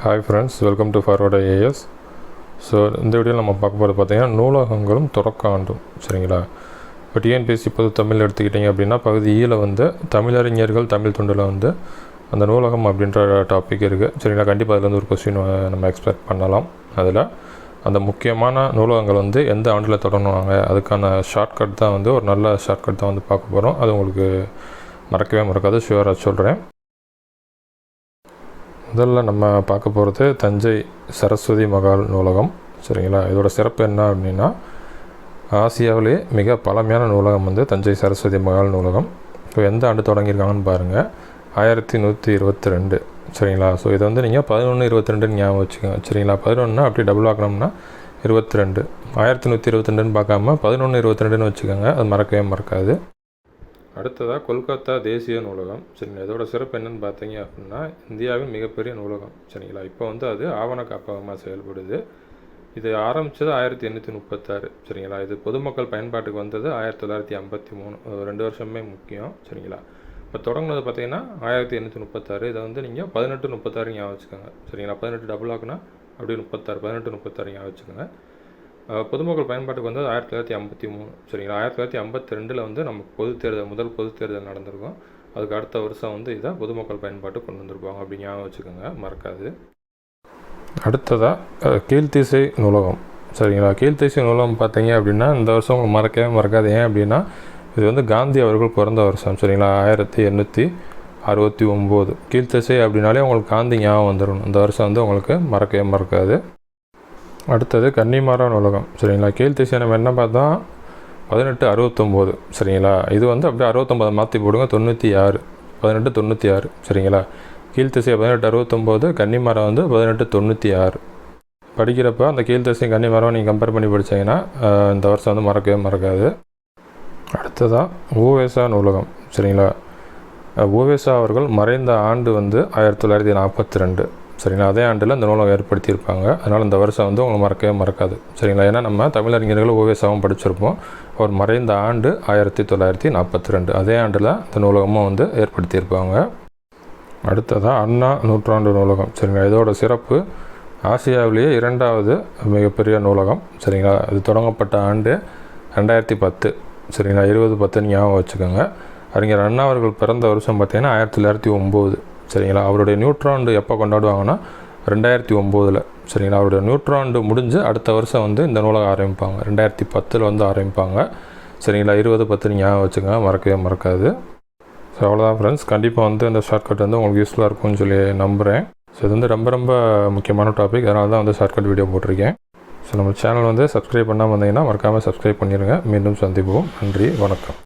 Hi friends welcome to forward IAS so இந்த வீடியோவில் நம்ம பார்க்க போகிறது பார்த்தீங்கன்னா நூலகங்களும் தொடக்க ஆண்டும் சரிங்களா? இப்போ டிஎன்பிஎஸ்சி பொது தமிழ் எடுத்துக்கிட்டிங்க அப்படின்னா பகுதி e ஈல வந்து தமிழறிஞர்கள் தமிழ் தொண்டில் வந்து அந்த நூலகம் அப்படின்ற டாபிக் இருக்குது சரிங்களா? கண்டிப்பாக அதுலேருந்து ஒரு கொஸ்டின் நம்ம எக்ஸ்பெக்ட் பண்ணலாம் அதில். அந்த முக்கியமான நூலகங்கள் வந்து எந்த ஆண்டில் தொடங்குவாங்க? அதுக்கான ஷார்ட்கட் தான் வந்து ஒரு நல்ல ஷார்ட்கட் தான் வந்து பார்க்க போகிறோம் அது உங்களுக்கு மறக்கவே மறக்காது ஷுவராக சொல்கிறேன் முதல்ல நம்ம பார்க்க போகிறது தஞ்சை சரஸ்வதி மகால் நூலகம் சரிங்களா? இதோட சிறப்பு என்ன அப்படின்னா ஆசியாவிலேயே மிக பழமையான நூலகம் வந்து தஞ்சை சரஸ்வதி மகால் நூலகம். இப்போ எந்த ஆண்டு தொடங்கியிருக்காங்கன்னு பாருங்கள் ஆயிரத்தி நூற்றி இருபத்தி ரெண்டு சரிங்களா? ஸோ இதை வந்து நீங்கள் பதினொன்று இருபத்தி ரெண்டுன்னு ஞாபகம் வச்சுக்கோங்க சரிங்களா? பதினொன்றுனா அப்படி டபுள் ஆக்கணும்னா இருபத்தி ரெண்டு. ஆயிரத்தி நூற்றி இருபத்தி ரெண்டுன்னு பார்க்காம பதினொன்று இருபத்தி ரெண்டுன்னு வச்சுக்கோங்க. அது மறக்கவே மறக்காது. அடுத்ததாக கொல்கத்தா தேசிய நூலகம். சரிங்களா? இதோட சிறப்பு என்னென்னு பார்த்தீங்க அப்படின்னா இந்தியாவின் மிகப்பெரிய நூலகம். சரிங்களா? இப்போ வந்து அது ஆவண காப்பகமாக செயல்படுது. இது ஆரம்பித்தது ஆயிரத்தி எண்ணூற்றி முப்பத்தாறு. சரிங்களா? இது பொதுமக்கள் பயன்பாட்டுக்கு வந்தது ஆயிரத்தி தொள்ளாயிரத்தி ஐம்பத்தி மூணு ரெண்டு வருஷமே முக்கியம். சரிங்களா? இப்போ தொடங்கினது பார்த்தீங்கன்னா ஆயிரத்தி எண்ணூற்றி முப்பத்தாறு. இதை வந்து நீங்கள் பதினெட்டு முப்பத்தாறு ஞாபகம் வச்சுக்கோங்க. சரிங்களா? பதினெட்டு டபுள் ஆக்குனா அப்படியே முப்பத்தாறு பதினெட்டு முப்பத்தாறு ஞாபகம் வச்சுக்கோங்க. பொதுமக்கள் பயன்பாட்டுக்கு வந்து ஆயிரத்தி தொள்ளாயிரத்தி ஐம்பத்தி மூணு சரிங்களா? ஆயிரத்தி தொள்ளாயிரத்தி ஐம்பத்தி ரெண்டில் வந்து நம்ம பொது தேர்தல் முதல் பொது தேர்தல் நடந்திருக்கும். அதுக்கு அடுத்த வருஷம் வந்து இதை பொதுமக்கள் பயன்பாட்டு கொண்டு வந்திருப்பாங்க அப்படி ஞாபகம் வச்சுக்கோங்க மறக்காது. அடுத்ததாக கீழ்த்திசை நூலகம் சரிங்களா? கீழ்த்திசை நூலகம் பார்த்தீங்க அப்படின்னா இந்த வருஷம் உங்களுக்கு மறக்கவே மறக்காது. ஏன் அப்படின்னா இது வந்து காந்தி அவர்கள் பிறந்த வருஷம் சரிங்களா? ஆயிரத்தி எண்ணூற்றி அறுபத்தி ஒம்பது. கீழ்த்திசை அப்படின்னாலே உங்களுக்கு காந்தி ஞாபகம் வந்துடும் இந்த வருஷம் வந்து உங்களுக்கு மறக்கவே மறக்காது. அடுத்தது கன்னிமாரா நூலகம் சரிங்களா? கீழ்த்திசையான நம்ம தான் பதினெட்டு அறுபத்தொம்போது சரிங்களா? இது வந்து அப்படியே அறுபத்தொம்போது மாற்றி போடுங்க தொண்ணூற்றி ஆறு பதினெட்டு தொண்ணூற்றி ஆறு சரிங்களா கீழ்த்திசை பதினெட்டு அறுபத்தொம்போது கன்னிமரம் வந்து பதினெட்டு தொண்ணூற்றி ஆறு படிக்கிறப்ப அந்த கீழ்த்திசையும் கன்னிமரம் நீங்கள் கம்பேர் பண்ணி படித்தீங்கன்னா இந்த வருஷம் வந்து மறக்கவே மறக்காது. அடுத்ததாக ஓவேசா நூலகம் சரிங்களா? ஓவேசா அவர்கள் மறைந்த ஆண்டு வந்து ஆயிரத்தி தொள்ளாயிரத்தி நாற்பத்தி ரெண்டு. சரிங்களா? அதே ஆண்டில் இந்த நூலகம் ஏற்படுத்தியிருப்பாங்க. அதனால் இந்த வருஷம் வந்து உங்களை மறக்கவே மறக்காது. சரிங்களா? ஏன்னா நம்ம தமிழறிஞர்கள் ஓவேசாவும் படிச்சிருப்போம். அவர் மறைந்த ஆண்டு ஆயிரத்தி தொள்ளாயிரத்தி நாற்பத்தி ரெண்டு அதே ஆண்டில் இந்த நூலகமும் வந்து ஏற்படுத்தியிருப்பாங்க. அடுத்ததாக அண்ணா நூற்றாண்டு நூலகம். சரிங்களா? இதோட சிறப்பு ஆசியாவிலேயே இரண்டாவது மிகப்பெரிய நூலகம். சரிங்களா? இது தொடங்கப்பட்ட ஆண்டு ரெண்டாயிரத்தி பத்து. சரிங்களா? இருபது பத்துன்னு ஞாபகம் வச்சுக்கோங்க. அறிஞர் அண்ணா அவர்கள் பிறந்த வருஷம் பார்த்திங்கன்னா ஆயிரத்தி தொள்ளாயிரத்தி ஒம்பது. சரிங்களா? அவருடைய நியூட்ராண்டு எப்போ கொண்டாடுவாங்கன்னா ரெண்டாயிரத்தி ஒம்போதில். சரிங்களா? அவருடைய நியூட்ராண்டு முடிஞ்சு அடுத்த வருஷம் வந்து இந்த நூலகம் ஆரம்பிப்பாங்க. ரெண்டாயிரத்தி பத்தில் வந்து ஆரம்பிப்பாங்க. சரிங்களா? இருபது பத்து ஞாபகம் வச்சுங்க மறக்கவே மறக்காது. ஸோ அவ்வளோதான் ஃப்ரெண்ட்ஸ் கண்டிப்பாக வந்து இந்த ஷார்ட்கட் வந்து உங்களுக்கு யூஸ்ஃபுல்லாக இருக்கும்னு சொல்லி நம்புகிறேன் ஸோ இது வந்து ரொம்ப ரொம்ப முக்கியமான டாபிக் அதனால தான் வந்து ஷார்ட்கட் வீடியோ போட்டிருக்கேன். ஸோ நம்ம சேனல் வந்து சப்ஸ்கிரைப் பண்ணாமல் வந்தீங்கன்னா மறக்காமல் சப்ஸ்கிரைப் பண்ணிடுங்க மீண்டும் சந்திப்போம். நன்றி. வணக்கம்.